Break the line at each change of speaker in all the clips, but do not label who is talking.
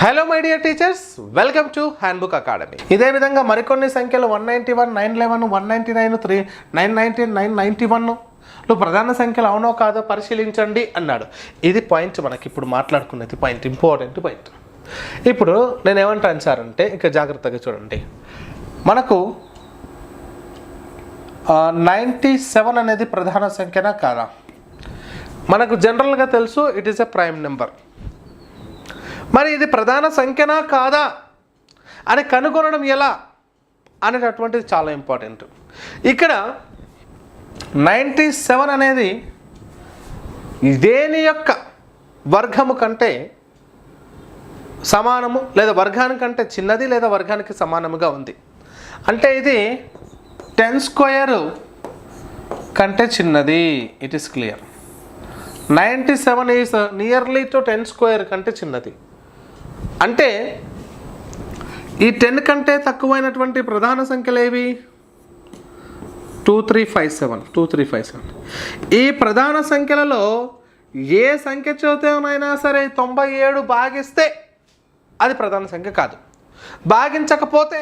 Hello my dear teachers welcome to handbook academy ఇదే విధంగా మరికొన్ని సంఖ్యలు one ninety one nine eleven one ninety nine three nine ninety nine ninety one ప్రధాన సంఖ్యలు అవునో కాదో పరిశీలించండి అన్నాడు. ఇది పాయింట్ మనకి ఇప్పుడు మాట్లాడుకునేది పాయింట్ ఇంపార్టెంట్ పాయింట్ ఇప్పుడు నేను ఏమంటాను సార్ అంటే ఇక జాగ్రత్తగా చూడండి. మనకు నైంటీ సెవెన్ అనేది ప్రధాన సంఖ్యనా కాదా? మనకు జనరల్గా తెలుసు it is a prime number మరి ఇది ప్రధాన సంఖ్యనా కాదా? అని కనుగొనడం ఎలా? అనేటటువంటిది చాలా ఇంపార్టెంట్. ఇక్కడ నైంటీ సెవెన్ అనేది దేని యొక్క వర్గము కంటే సమానము లేదా వర్గానికంటే చిన్నది లేదా వర్గానికి సమానముగా ఉంది? అంటే ఇది టెన్ స్క్వేర్ కంటే చిన్నది. It is clear ninety seven is nearly to ten square కంటే చిన్నది. అంటే ఈ టెన్ కంటే తక్కువైనటువంటి ప్రధాన సంఖ్యలు ఏవి two three five seven two three five seven ఈ ప్రధాన సంఖ్యలలో ఏ సంఖ్య చదివితేనైనా సరే తొంభై ఏడు భాగిస్తే అది ప్రధాన సంఖ్య కాదు. భాగించకపోతే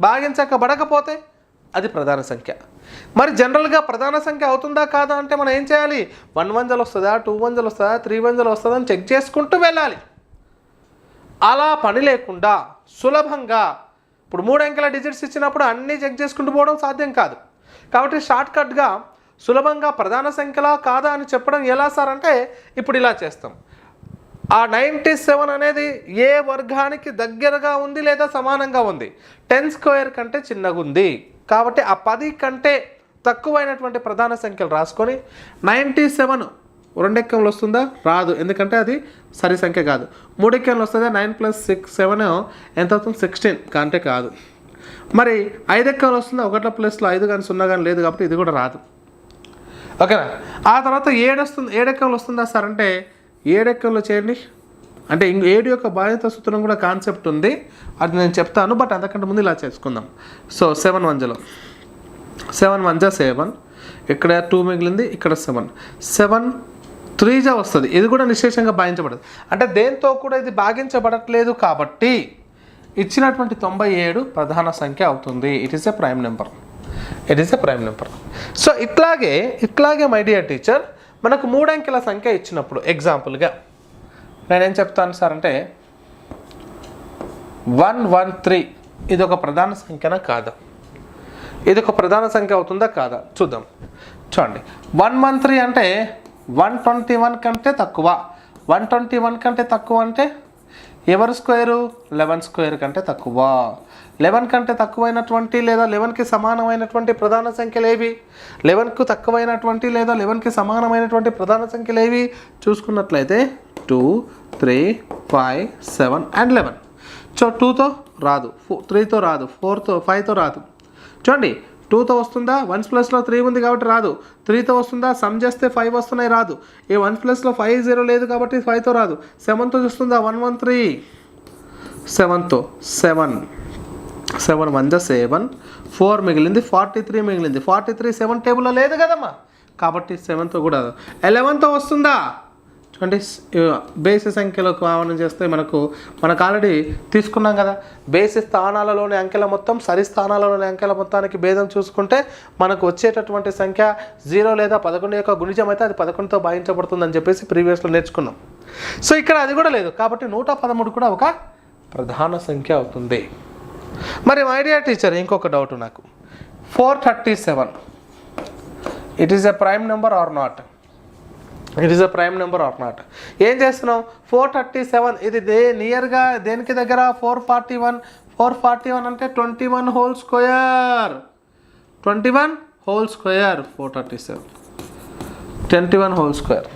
భాగించకబడకపోతే అది ప్రధాన సంఖ్య. మరి జనరల్గా ప్రధాన సంఖ్య అవుతుందా కాదా అంటే మనం ఏం చేయాలి? వన్ వంజలు వస్తుందా టూ వంజలు వస్తుందా త్రీ వంజలు వస్తుందా అని చెక్ చేసుకుంటూ వెళ్ళాలి. అలా పని లేకుండా సులభంగా ఇప్పుడు మూడు అంకెల డిజిట్స్ ఇచ్చినప్పుడు అన్నీ చెక్ చేసుకుంటూ పోవడం సాధ్యం కాదు. కాబట్టి షార్ట్కట్గా సులభంగా ప్రధాన సంఖ్యలా కాదా అని చెప్పడం ఎలా సార్ అంటే ఇప్పుడు ఇలా చేస్తాం. ఆ నైంటీ సెవెన్ అనేది ఏ వర్గానికి దగ్గరగా ఉంది లేదా సమానంగా ఉంది? టెన్ స్క్వేర్ కంటే చిన్నగా ఉంది. కాబట్టి ఆ పది కంటే తక్కువైనటువంటి ప్రధాన సంఖ్యలు రాసుకొని నైంటీ సెవెన్ రెండెక్కంలో వస్తుందా? రాదు. ఎందుకంటే అది సరి సంఖ్య కాదు. మూడెక్కంలో వస్తుందా? నైన్ ప్లస్ సిక్స్ సెవెన్ ఎంత అవుతుంది? సిక్స్టీన్. కంటే కాదు. మరి ఐదెక్కంలో వస్తుందా? ఒకటో ప్లస్లో ఐదు కానీ సున్నా కానీ లేదు కాబట్టి ఇది కూడా రాదు. ఓకేనా? ఆ తర్వాత ఏడు వస్తుంది? ఏడెక్కంలో వస్తుందా సార్? అంటే ఏడెక్కంలో చేయండి. అంటే ఇంక ఏడు యొక్క బాధ్యత సూత్రం కూడా కాన్సెప్ట్ ఉంది. అది నేను చెప్తాను బట్ అంతకంటే ముందు ఇలా చేసుకుందాం. So seven వంజలో. Seven one seven. ఇక్కడ టూ మిగిలింది ఇక్కడ సెవెన్. సెవెన్ త్రీజా వస్తుంది. ఇది కూడా నిశేషంగా భాగించబడదు అంటే దేంతో కూడా ఇది భాగించబడట్లేదు కాబట్టి ఇచ్చినటువంటి తొంభై ఏడు ప్రధాన సంఖ్య అవుతుంది. It is a prime number it is a prime number so ఇట్లాగే ఇట్లాగే మై డియర్ టీచర్ మనకు మూడంకెల సంఖ్య ఇచ్చినప్పుడు ఎగ్జాంపుల్గా నేనేం చెప్తాను సార్ అంటే వన్ వన్ త్రీ ఇది ఒక ప్రధాన సంఖ్యనా కాదా? ఇది ఒక ప్రధాన సంఖ్య అవుతుందా కాదా? చూద్దాం. చూడండి. వన్ వన్ త్రీ అంటే వన్ ట్వంటీ వన్ కంటే తక్కువ. వన్ ట్వంటీ వన్ కంటే తక్కువ అంటే ఎవరు స్క్వేరు? లెవెన్ స్క్వేర్ కంటే తక్కువ. లెవెన్ కంటే తక్కువైనటువంటి లేదా లెవెన్కి సమానమైనటువంటి ప్రధాన సంఖ్యలు ఏవి? లెవెన్కు తక్కువైనటువంటి లేదా లెవెన్కి సమానమైనటువంటి ప్రధాన సంఖ్యలు ఏవి? చూసుకున్నట్లయితే two three five seven and eleven. So టూతో రాదు. ఫో త్రీతో రాదు. ఫోర్తో ఫైవ్తో రాదు. చూడండి టూతో వస్తుందా? వన్స్ ప్లస్లో త్రీ ఉంది కాబట్టి రాదు. త్రీతో వస్తుందా? సమ్ చేస్తే ఫైవ్ వస్తున్నాయి రాదు. ఈ వన్ ప్లస్లో ఫైవ్ జీరో లేదు కాబట్టి ఫైవ్తో రాదు. సెవెన్తో చూస్తుందా? One one three. సెవెన్తో seven. Seven one జా సెవెన్. ఫోర్ మిగిలింది ఫార్టీ త్రీ మిగిలింది. ఫార్టీ త్రీ సెవెన్ టేబుల్లో లేదు కదమ్మా. కాబట్టి సెవెన్తో కూడా ఎలెవెన్తో వస్తుందా? అంటే బేసి సంఖ్యలో ఆవరణ చేస్తే మనకు మనకు ఆల్రెడీ తీసుకున్నాం కదా. బేసి స్థానాలలోని అంకెల మొత్తం సరి స్థానాలలోని అంకెల మొత్తానికి భేదం చూసుకుంటే మనకు వచ్చేటటువంటి సంఖ్య జీరో లేదా పదకొండు యొక్క గుణిజం అయితే అది పదకొండుతో భావించబడుతుందని చెప్పేసి ప్రీవియస్లో నేర్చుకున్నాం. సో ఇక్కడ అది కూడా లేదు. కాబట్టి నూట పదమూడు కూడా ఒక ప్రధాన సంఖ్య అవుతుంది. మరి మై డియర్ టీచర్ ఇంకొక డౌట్ నాకు. Four thirty seven it is a prime number or not it is a prime number or not ఏం చేస్తున్నాం ఫోర్ థర్టీ సెవెన్ ఇది దే నియర్గా దేనికి దగ్గర? Four forty one four forty one అంటే twenty one whole square twenty one whole square four thirty seven twenty one whole square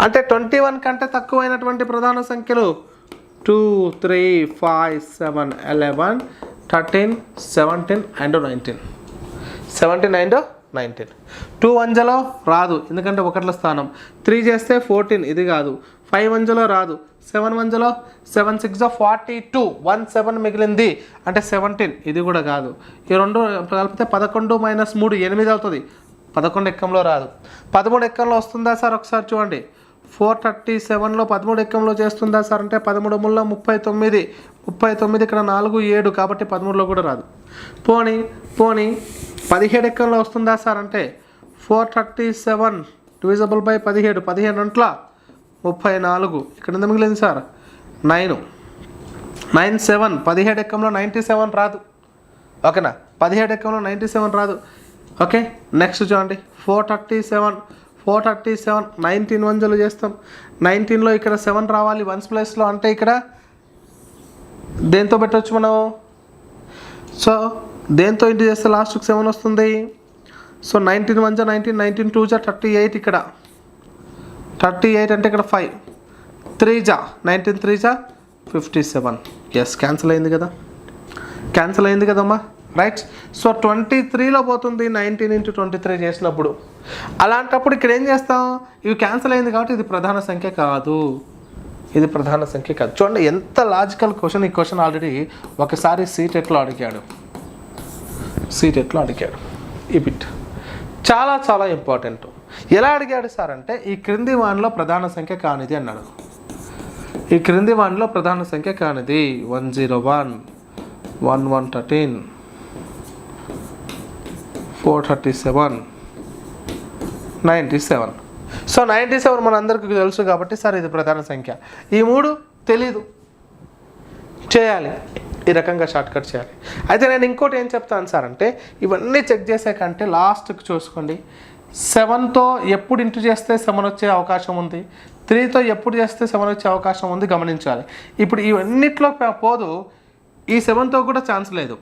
అంటే twenty one కంటే తక్కువైనటువంటి ప్రధాన సంఖ్యలు two three five seven eleven thirteen seventeen and nineteen seventeen and nineteen. Two వంజలో రాదు ఎందుకంటే ఒకట్ల స్థానం. త్రీ చేస్తే ఫోర్టీన్ ఇది కాదు. ఫైవ్ వంజలో రాదు. Seven వంజలో seven six forty two one seven మిగిలింది. అంటే సెవెంటీన్ ఇది కూడా కాదు. ఈ రెండు కలిపితే పదకొండు మైనస్ మూడు ఎనిమిది అవుతుంది. పదకొండు ఎక్కంలో రాదు. పదమూడు ఎక్కంలో వస్తుందా సార్? ఒకసారి చూడండి. ఫోర్ థర్టీ సెవెన్లో పదమూడు ఎక్కంలో చేస్తుందా సార్? అంటే పదమూడు ముళ్ళ ముప్పై తొమ్మిది. ముప్పై తొమ్మిది ఇక్కడ నాలుగు ఏడు కాబట్టి పదమూడులో కూడా రాదు. పోనీ పోనీ పదిహేడు ఎక్కంలో వస్తుందా సార్ అంటే four thirty seven divisible by పదిహేడు పదిహేను అంట్ల ముప్పై నాలుగు. ఇక్కడ ఎంత మిగిలింది సార్? నైన్. నైన్ సెవెన్ పదిహేడు ఎక్కంలో నైంటీ సెవెన్ రాదు. ఓకేనా? పదిహేడు ఎక్కంలో నైంటీ సెవెన్ రాదు. ఓకే? నెక్స్ట్ చూడండి. Four thirty seven four thirty seven nineteen వన్జలు చేస్తాం. నైన్టీన్లో ఇక్కడ సెవెన్ రావాలి వన్స్ ప్లేస్లో అంటే ఇక్కడ దేంతో పెట్టవచ్చు మనం? సో దేంతో ఇంటి చేస్తే లాస్ట్కి సెవెన్ వస్తుంది? సో నైన్టీన్ వన్ జా నైన్టీన్ నైన్టీన్ టూ జా థర్టీ ఎయిట్ ఇక్కడ. థర్టీ ఎయిట్ అంటే ఇక్కడ ఫైవ్. త్రీ జా నైన్టీన్ త్రీ జా ఫిఫ్టీ సెవెన్. ఎస్ క్యాన్సిల్ అయింది కదా. క్యాన్సిల్ అయింది కదమ్మా రైట్ సో ట్వంటీ త్రీలో పోతుంది నైన్టీన్ ఇంటూ ట్వంటీ త్రీ చేసినప్పుడు. అలాంటప్పుడు ఇక్కడ ఏం చేస్తాం? ఇవి క్యాన్సిల్ అయింది కాబట్టి ఇది ప్రధాన సంఖ్య కాదు. ఇది ప్రధాన సంఖ్య కాదు. చూడండి ఎంత లాజికల్ క్వశ్చన్ ఈ క్వశ్చన్ ఆల్రెడీ ఒకసారి సీట్ ఎట్లా అడిగాడు. సీట్ అడిగాడు. ఈ బిట్. చాలా చాలా ఇంపార్టెంట్. ఎలా అడిగాడు సార్ అంటే ఈ క్రింది వాన్లో ప్రధాన సంఖ్య కానిది అన్నాడు. ఈ క్రింది వాన్లో ప్రధాన సంఖ్య కానిది one zero one one one thirteen four thirty seven ninety seven. So ninety seven మనందరికీ తెలుసు కాబట్టి సార్ ఇది ప్రధాన సంఖ్య. ఈ మూడు తెలీదు. చేయాలి. ఈ రకంగా షార్ట్ కట్ చేయాలి. అయితే నేను ఇంకోటి ఏం చెప్తాను సార్ అంటే ఇవన్నీ చెక్ చేసే కంటే లాస్ట్కి చూసుకోండి. సెవెన్తో ఎప్పుడు ఇంటూ చేస్తే సెవెన్ వచ్చే అవకాశం ఉంది? త్రీతో ఎప్పుడు చేస్తే సెవెన్ వచ్చే అవకాశం ఉంది? గమనించాలి. ఇప్పుడు ఇవన్నిట్లో పోదు. ఈ సెవెన్తో కూడా ఛాన్స్ లేదు.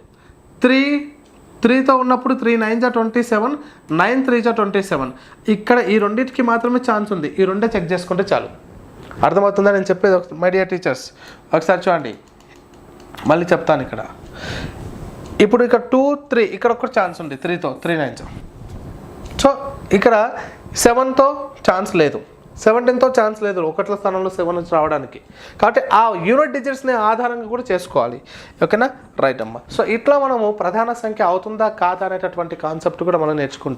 త్రీ త్రీతో ఉన్నప్పుడు త్రీ నైన్ జా ట్వంటీ సెవెన్ నైన్ త్రీ జా ట్వంటీ సెవెన్ ఇక్కడ ఈ రెండింటికి మాత్రమే ఛాన్స్ ఉంది. ఈ రెండే చెక్ చేసుకుంటే చాలు. అర్థమవుతుందా? నేను చెప్పేది ఒక మై డియర్ టీచర్స్ ఒకసారి చూడండి. మళ్ళీ చెప్తాను ఇక్కడ. ఇప్పుడు ఇక్కడ టూ త్రీ ఇక్కడ ఒక ఛాన్స్ ఉంది. త్రీతో త్రీ నైన్స్ సో ఇక్కడ సెవెన్తో ఛాన్స్ లేదు. సెవెంటీన్తో ఛాన్స్ లేదు. ఒకట్ల స్థానంలో సెవెన్ వచ్చి రావడానికి. కాబట్టి ఆ యూనిట్ డిజిట్స్ని ఆధారంగా కూడా చేసుకోవాలి. ఓకేనా? రైట్ అమ్మా. సో ఇట్లా మనము ప్రధాన సంఖ్య అవుతుందా కాదా అనేటటువంటి కాన్సెప్ట్ కూడా మనం నేర్చుకుంటాం.